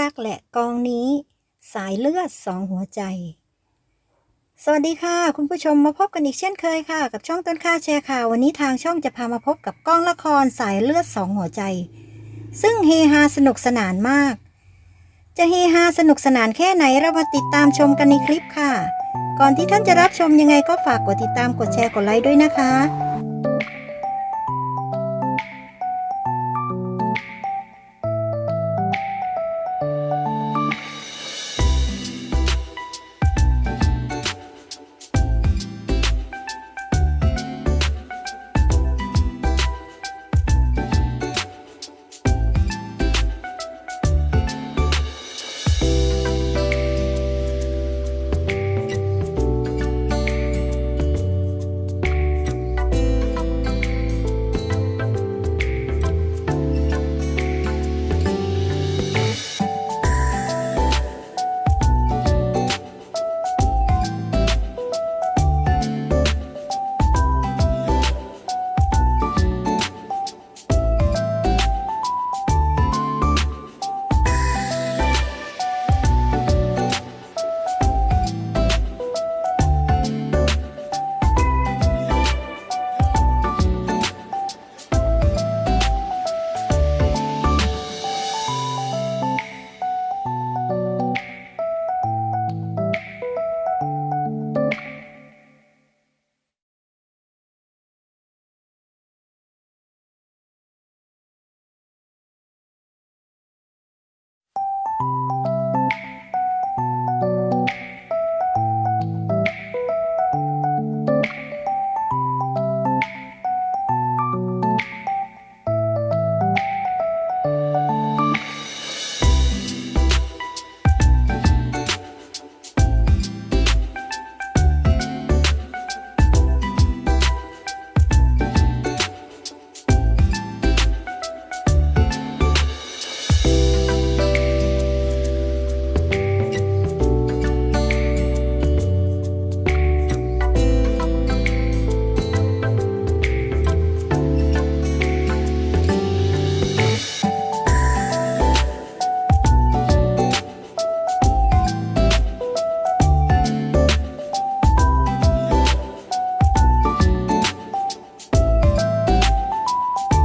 รักแหละกองนี้ สายเลือดสองหัวใจ สวัสดีค่ะ คุณผู้ชมมาพบกันอีกเช่นเคยค่ะ กับช่องต้นค่าแชร์ข่าววันนี้ทางช่องจะพามาพบกับกองละครสายเลือดสองหัวใจ ซึ่งเฮฮาสนุกสนานมาก จะเฮฮาสนุกสนานแค่ไหนเรามาติดตามชมกันในคลิปค่ะ ก่อนที่ท่านจะรับชมยังไงก็ฝากกดติดตามกดแชร์กดไลค์ด้วยนะคะ